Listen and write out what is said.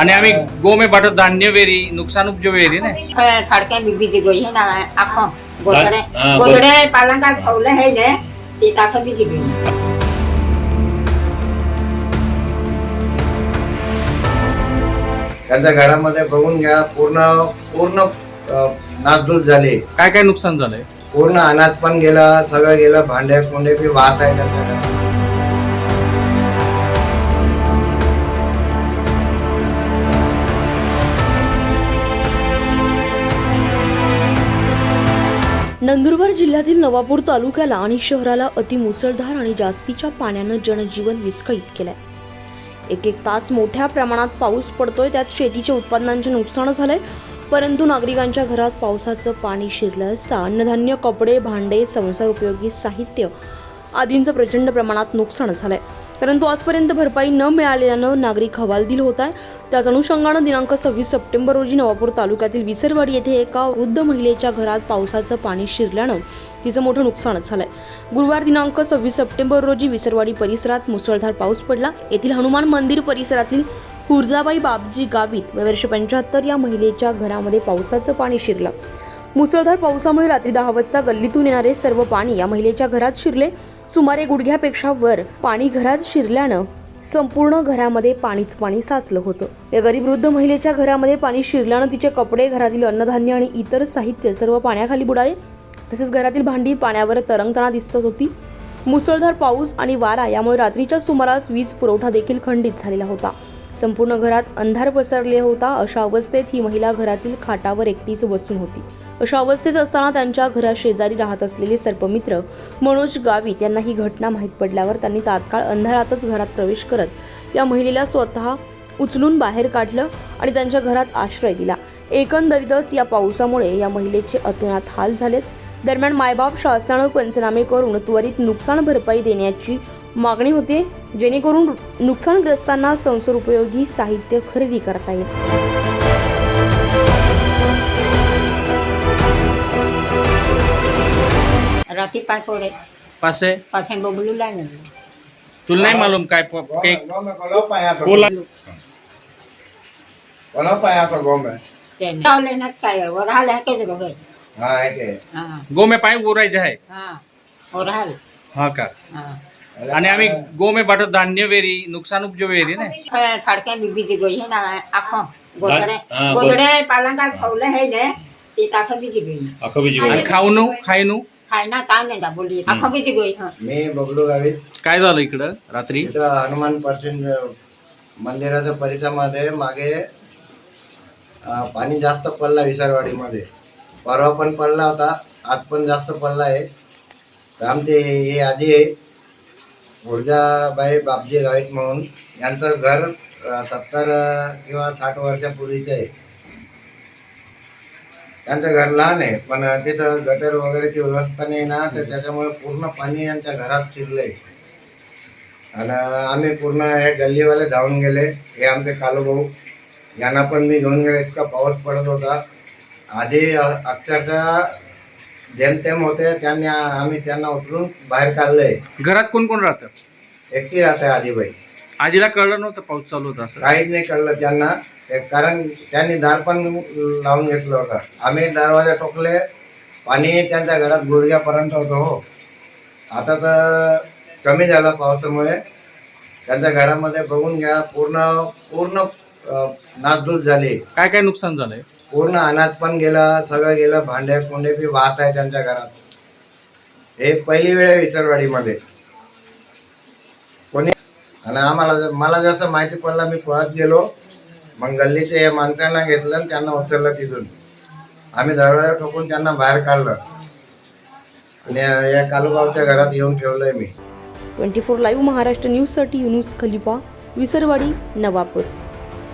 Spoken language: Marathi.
અને આમી ગો में बाटो धान्य वेरी नुकसान उपजो वेरी ने थडक्या बीजी गई है ना आखो गोदडे हा, गोदडे पालंगा ठेवले है ने ते टाक बीजी गई त्यांच्या घरामध्ये बघून घ्या पूर्ण पूर्ण अ, नासधूस झाली काय काय नुकसान झालंय पूर्ण अनाज पण गेला सगळं गेलं भांडे कोंडे बी वाहत आहे त्यांच्या नंदुरबार जिल्ह्यातील नवापूर तालुक्याला आणि शहराला अतिमुसळधार आणि जास्तीच्या पाण्यानं जनजीवन विस्कळीत केलंय. एक एक तास मोठ्या प्रमाणात पाऊस पडतोय त्यात शेतीच्या उत्पादनांचे नुकसान झालंय परंतु नागरिकांच्या घरात पावसाचं पाणी शिरलं असता अन्नधान्य कपडे भांडे संसार उपयोगी साहित्य आदींचं प्रचंड प्रमाणात नुकसान झालंय. परंतु आजपर्यंत भरपाई न मिळाल्यानं नागरिक हवालदिल होत. आहे त्याच अनुषंगानं दिनांक सव्वीस सप्टेंबर रोजी नवापूर तालुक्यातील विसरवाडी येथे एका वृद्ध महिलेच्या घरात पावसाचं पाणी शिरल्यानं तिचं मोठं नुकसान झालंय. गुरुवार दिनांक सव्वीस सप्टेंबर रोजी विसरवाडी परिसरात मुसळधार पाऊस पडला. येथील हनुमान मंदिर परिसरातील हुर्जाबाई बाबजी गावित वर्ष पंच्याहत्तर या महिलेच्या घरामध्ये पावसाचं पाणी शिरलं. मुसळधार पावसामुळे रात्री दहा वाजता गल्लीतून येणारे सर्व पाणी या महिलेच्या घरात शिरले. सुमारे गुडघ्यापेक्षा वर पाणी घरात शिरल्यानं संपूर्ण घरामध्ये पाणीच पाणी साचलं होतं. या गरीब वृद्ध महिलेच्या घरामध्ये पाणी शिरल्यानं तिचे कपडे घरातील अन्नधान्य आणि इतर साहित्य सर्व पाण्याखाली बुडाले. तसेच घरातील भांडी पाण्यावर तरंगताना दिसत होती. मुसळधार पाऊस आणि वारा यामुळे रात्रीच्या सुमारास वीज पुरवठा देखील खंडित झालेला होता. संपूर्ण घरात अंधार पसरले होता अशा अवस्थेत ही महिला घरातील खाटावर एकटीच बसून होती. अशा अवस्थेत असताना त्यांच्या घराशेजारी राहत असलेले सर्पमित्र मनोज गावित यांना ही घटना माहीत पडल्यावर त्यांनी तात्काळ अंधारातच घरात प्रवेश करत या महिलेला स्वतः उचलून बाहेर काढलं आणि त्यांच्या घरात आश्रय दिला. एकंदरीतच या पावसामुळे या महिलेचे अतोनात हाल झालेत. दरम्यान मायबाप शासनानं पंचनामे करून त्वरित नुकसान भरपाई देण्याची मागणी होते जेणेकरून नुकसानग्रस्तांना संसार उपयोगी साहित्य खरेदी करता येईल. राती पाय पडे पासे? पासे बबलू लागले तुला नाही मालूम काय प- में कलो पाया तो बोला. कलो पाया वर हाल है के हाँ है. हा पाय हा हा हा. आणि आम्ही गो में बाटो धान्य वेरी नुकसान उपजो वेरी ने थडक्या बीजी गई है ना आखो. गोदडे हा, गोदडे पालंगा ठेवले है ने ते टाक बीजी गई. अख्खं बीजी आणि गोळी. खाऊनू खायनू? ना काय आखो गई हा. मी बबलू गावित. काय झालं इकडं? रात्री? इथं हनुमान पर्सेंट मंदिराच्या परिसरामध्ये मागे अं, पाणी जास्त पडला विसरवाडीमध्ये. परवा पण पडला होता आज पण जास्त पडला आहे. तर आमचे हे आधी आहे. ऊर्जाबाई बापजी गावित म्हणून. यांचं घर सत्तर किंवा साठ वर्षापूर्वीचं आहे. त्यांचं घर लहान आहे पण तिथं गटर वगैरेची व्यवस्था नाही ना तर त्याच्यामुळे पूर्ण पाणी यांच्या घरात शिरलंय. आणि आम्ही पूर्ण हे गल्लीवाले धावून गेले हे आमचे कालूभाऊ यांना पण मी घेऊन गेले इतका पाऊस पडत होता. आधी अक्षरशः जेमतेम होते त्यांनी आम्ही त्यांना उचलून बाहेर काढलंय. घरात कोण कोण राहतं? एकटी राहते आधीबाई आजीला कळलं नव्हतं पाऊस चालू होता असं. काहीच नाही कळलं त्यांना. ते कारण त्यांनी दार पण लावून घेतलं होतं. आम्ही दरवाजा टोकले पाणी त्यांच्या घरात गुडघ्यापर्यंत होतं हो. आता तर कमी झालं पावसामुळे. त्यांच्या घरामध्ये बघून घ्या पूर्ण पूर्ण अ, नासधूस झाली. काय काय नुकसान झालंय? पूर्ण अनाज पण गेलं सगळं गेलं. भांडे कोंडे बी वाहत आहे त्यांच्या घरात. हे पहिली वेळ आहे विसरवाडीमध्ये कोणी आणि आम्हाला मला जसं माहिती पडलं मी पळत गेलो. मग गल्लीचे हे माणसांना घेतलं आणि त्यांना उचललं तिथून. आम्ही दरवाजा ठोकून त्यांना बाहेर काढलं. आणि या कालूबाबच्या घरात येऊन ठेवलंय मी. ट्वेंटी फोर लाईव्ह महाराष्ट्र न्यूजसाठी युनुस खलिफा विसरवाडी नवापूर.